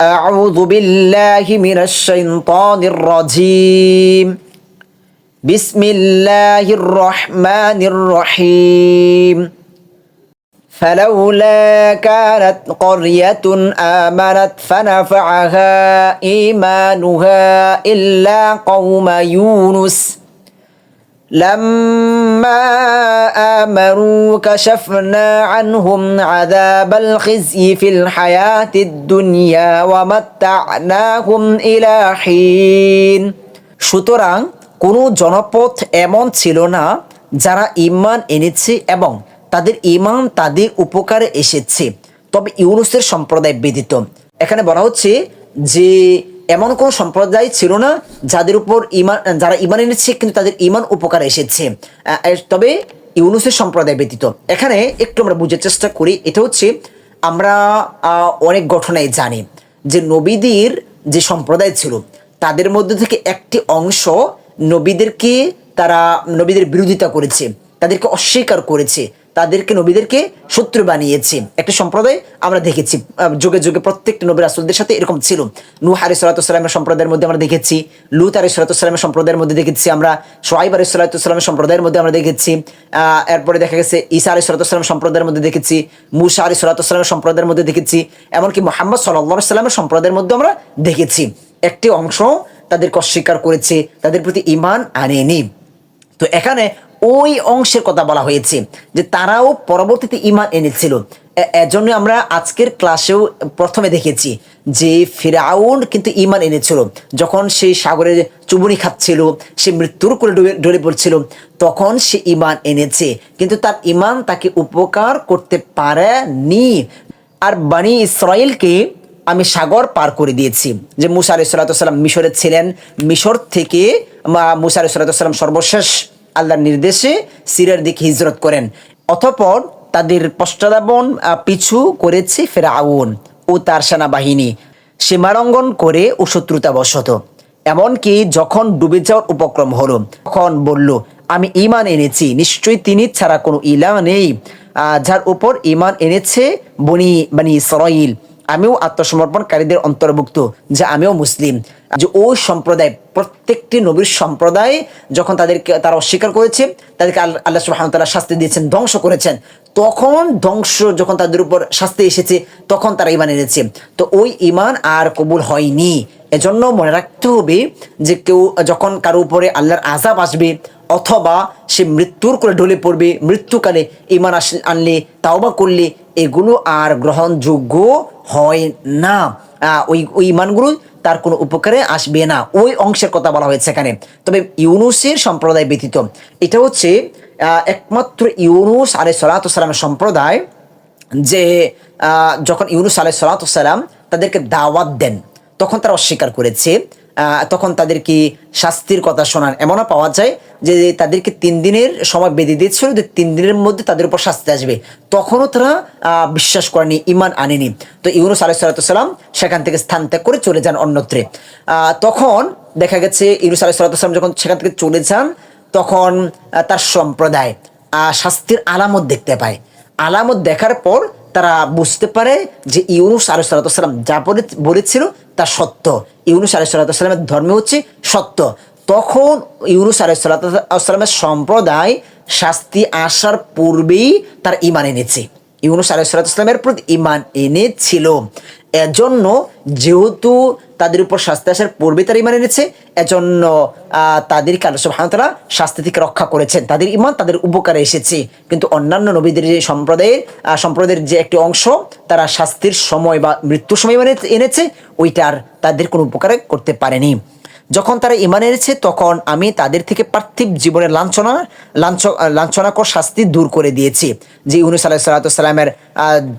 أعوذ بالله من الشيطان الرجيم. بسم الله الرحمن الرحيم. فلولا كانت قرية آمنت فنفعها إيمانها إلا قوم يونس. لما آمنوا كشفنا عنهم عذاب الخزي في الحياة الدنيا ومتعناهم إلى حين সুতরাং কোনো জনপথ এমন ছিল না যারা ইমান এনেছে এবং তাদের ইমান তাদের উপকারে এসেছে তবে ইউনুসের সম্প্রদায় ব্যতীত এখানে বলা হচ্ছে যে এমন কোন সম্প্রদায় ছিল না যাদের উপর ইমান, যারা ইমান এনেছে, কিন্তু তাদের ইমান উপকার এসেছে। তবে ইউনুসের সম্প্রদায় ব্যতীত। এখানে একটু আমরা বুঝার চেষ্টা করি, এটা হচ্ছে আমরা অনেক ঘটনায় জানি যে নবীদের যে সম্প্রদায় ছিল, তাদের মধ্যে থেকে একটি অংশ নবীদেরকে তারা, নবীদের বিরোধিতা করেছে, তাদেরকে অস্বীকার করেছে। তাদেরকে নবীদেরকে শত্রু বানিয়েছে। একটা সম্প্রদায় আমরা দেখেছি যুগে যুগে প্রত্যেকটা নবী রাসুলদের সাথে এরকম ছিল। আলি সালাতামের সম্প্রদায়ের মধ্যে আমরা দেখেছি লুত আলি সালাতামের সম্প্রদায়ের মধ্যে দেখেছি আমরা সোহাইব আলি সালাতামের সম্প্রদায়ের মধ্যে আমরা দেখেছি আহ, এরপরে দেখা গেছে ঈসা আলি সালাতাম সম্প্রদায়ের মধ্যে দেখেছি মুসা আলি সালাতামের সম্প্রদায়ের মধ্যে দেখেছি এমনকি মোহাম্মদ সাল্লা সাল্লামের সম্প্রদায়ের মধ্যে আমরা দেখেছি। একটি অংশ তাদেরকে অস্বীকার করেছে তাদের প্রতি ইমান আনেনি। তো এখানে ওই অংশের কথা বলা হয়েছে যে তারাও পরবর্তীতে ইমান এনেছিল। এজন্য আমরা আজকের ক্লাসেও প্রথমে দেখেছি যে ফিরাউন কিন্তু ইমান এনেছিল। যখন সেই সাগরের চুবুনি খাচ্ছিল, সে মৃত্যুর করে ডুবে ডলে পড়ছিল, তখন সে ইমান এনেছে। কিন্তু তার ইমান তাকে উপকার করতে পারেনি। আর বানি ইসরায়েলকে আমি সাগর পার করে দিয়েছি যে মুসা আলি সাল্লাম মিশরে ছিলেন। মিশর থেকে মা- মুসা আলি সাল্লাম সর্বশেষ আল্লাহর নির্দেশে সিরিয়ার দিকে হিজরত করেন। অতঃপর তাদের পশ্চাদাবন পিছু করেছে ফেরাউন ও তার সেনাবাহিনী। সীমারঙ্গন করে ও শত্রুতা বশত এমনকি যখন ডুবে যাওয়ার উপক্রম হলো, তখন বলল, আমি ইমান এনেছি, নিশ্চয়ই তিনি ছাড়া কোনো ইলা নেই যার উপর ইমান এনেছে বনি, বানি ইসরাইল আমিও আত্মসমর্পণকারীদের অন্তর্ভুক্ত যে আমিও মুসলিম। যে ওই সম্প্রদায়, প্রত্যেকটি নবীর সম্প্রদায় যখন তাদেরকে, তারা অস্বীকার করেছে, তাদেরকে আল- আল্লাহ সুবাহতাল্লাহ শাস্তি দিয়েছেন, ধ্বংস করেছেন, তখন ধ্বংস যখন তাদের উপর শাস্তি এসেছে, তখন তারা ইমান এনেছে। তো ওই ইমান আর কবুল হয়নি। এজন্য মনে রাখতে হবে যে কেউ যখন কারও উপরে আল্লাহর আজাব আসবে, অথবা সে মৃত্যুর করে ঢলে পড়বে, মৃত্যুকালে ইমান আস, আনলে, তাওবা করলে এগুলো আর গ্রহণযোগ্য হয় না। ওই ওই ইমানগুলো তার কোনো উপকারে আসবে না। ওই অংশের কথা বলা হয়েছে এখানে। তবে ইউনুসের সম্প্রদায় ব্যতীত, এটা হচ্ছে একমাত্র ইউনুস আলাই সালাতামের সম্প্রদায় যে যখন ইউনুস আলাই সালাতাম তাদেরকে দাওয়াত দেন, তখন তারা অস্বীকার করেছে। তখন তাদেরকে শাস্তির কথা শোনান এমনও পাওয়া যায় যে তাদেরকে তিন দিনের সময় বেঁধে দিয়েছিল যে তিন দিনের মধ্যে তাদের উপর শাস্তি আসবে। তখনও তারা বিশ্বাস করেনি ইমান আনেনি। তো ইউনুস আলাহ সাল্লাম সেখান থেকে স্থান ত্যাগ করে চলে যান অন্যত্রে। তখন দেখা গেছে ইউনুস আলাহ সাল্লাম যখন সেখান থেকে চলে যান, তখন তার সম্প্রদায় শাস্তির আলামত দেখতে পায়। আলামত দেখার পর তারা বুঝতে পারে যে ইউনুস আলহ সাল্লাম যা বলে- বলেছিল তা সত্য। ইউনুস আলাইসাল্লামের সাল্লামের ধর্ম হচ্ছে সত্য। তখন ইউনুস আলহ সাল্লামের সম্প্রদায় শাস্তি আসার পূর্বেই তার ইমান এনেছে। ইউনুস আলহ সাল্লামের প্রতি ইমান এনেছিল। এজন্য যেহেতু তাদের উপর শাস্তি আসার পূর্বে তারা ইমান এনেছে, এজন্য তাদেরকে আল্লাহ সুবহানাহু শাস্তি থেকে রক্ষা করেছেন। তাদের ইমান তাদের উপকারে এসেছে। কিন্তু অন্যান্য নবীদের যে সম্প্রদায়ের সম্প্রদায়ের যে একটি অংশ, তারা শাস্তির সময় বা মৃত্যুর সময় এনেছে ওইটার তাদের কোনো উপকারে করতে পারেনি। যখন তারা ইমান এনেছে, তখন আমি তাদের থেকে পার্থিব জীবনের লাঞ্ছনা, লাঞ্ছ, লাঞ্ছনাকর শাস্তি দূর করে দিয়েছি। যে ইউনুস আলাহ সাল্লাতামের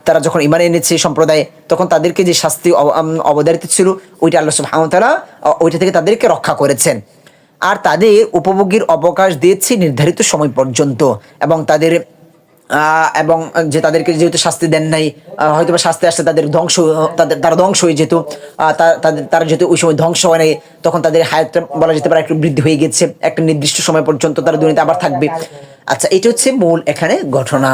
তারা যখন ইমান এনেছে সম্প্রদায়, তখন তাদেরকে যে শাস্তি অবধারিত ছিল, ওইটা আল্লাহ সুবহানাহু ওইটা থেকে তাদেরকে রক্ষা করেছেন। আর তাদের উপভোগীর অবকাশ দিয়েছি নির্ধারিত সময় পর্যন্ত এবং তাদের এবং যে তাদেরকে যেহেতু শাস্তি দেন নাই হয়তো শাস্তি আসলে তাদের ধ্বংস, তাদের, তারা ধ্বংস হয়ে যেত তাদের, তারা যেহেতু ওই সময় ধ্বংস হয় নাই, তখন তাদের হায়াতটা বলা যেতে পারে একটু বৃদ্ধি হয়ে গেছে, একটা নির্দিষ্ট সময় পর্যন্ত তারা দুর্নীতি আবার থাকবে। আচ্ছা এটা হচ্ছে মূল এখানে ঘটনা।